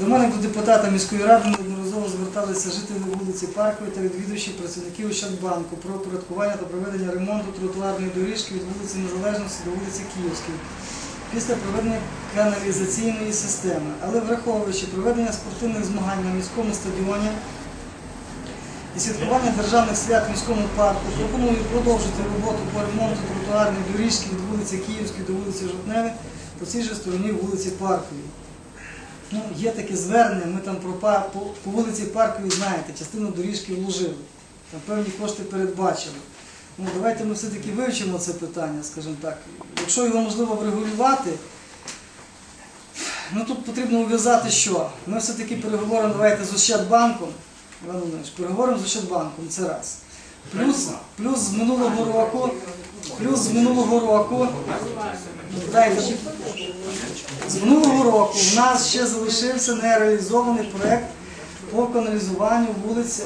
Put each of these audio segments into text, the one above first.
До мене до депутата міської ради неодноразово зверталися жителі вулиці Паркової та відвідувачі працівників Ощадбанку про упорядкування та проведення ремонту тротуарної доріжки від вулиці Незалежності до вулиці Київської після проведення каналізаційної системи. Але враховуючи проведення спортивних змагань на міському стадіоні і святкування державних свят в міському парку, пропоную продовжити роботу по ремонту тротуарної доріжки від вулиці Київської до вулиці Жовтневої по цій же стороні вулиці Парковій. Ну, є таке звернення, ми там про пар- по, по вулиці Парковій знаєте, частину доріжки вложили, там певні кошти передбачили. Ну, давайте ми все-таки вивчимо це питання, скажімо так. Якщо його можливо врегулювати, ну тут потрібно ув'язати що? Ми все-таки переговоримо давайте з Ощадбанком, Іван Володимирович, переговоримо з Ощадбанком, це раз. Плюс, плюс з минулого року, плюс з минулого року, дайте, з минулого року в нас ще залишився нереалізований проект по каналізуванню вулиць,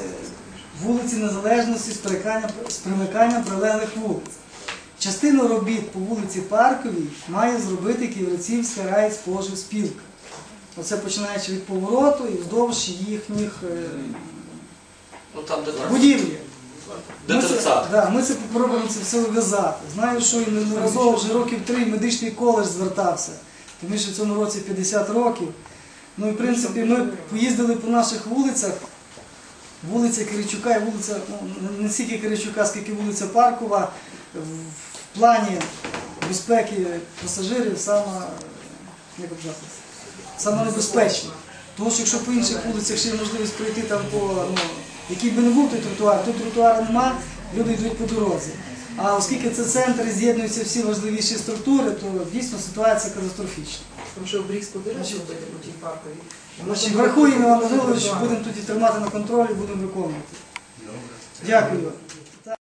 вулиці Незалежності з примиканням, з примиканням прилеглих вулиць. Частину робіт по вулиці Парковій має зробити Ківерцівська райспоживспілка. Оце починаючи від повороту і вздовж їхніх е, Ну будівлі. Ми це, да, ми це попробуємо це все вв'язати. Знаю, що і неодноразово вже років три медичний коледж звертався, тому що в цьому році 50 років. Ну і в принципі ми поїздили по наших вулицях. Вулиця Киричука і вулиця, ну не стільки Киричука, скільки вулиця Паркова, в плані безпеки пасажирів сама, як казати, саме небезпечна. Тому що якщо по інших вулицях ще є можливість пройти там по, ну, який би не був той тротуар, тут тротуару нема, люди йдуть по дорозі. А оскільки це центр і з'єднуються всі важливіші структури, то дійсно ситуація катастрофічна. Тому що Брікс побережжя у по тій паркові. Значить, врахуємо Іван Данилович, будемо тоді тримати на контролі, будемо виконувати. Дякую.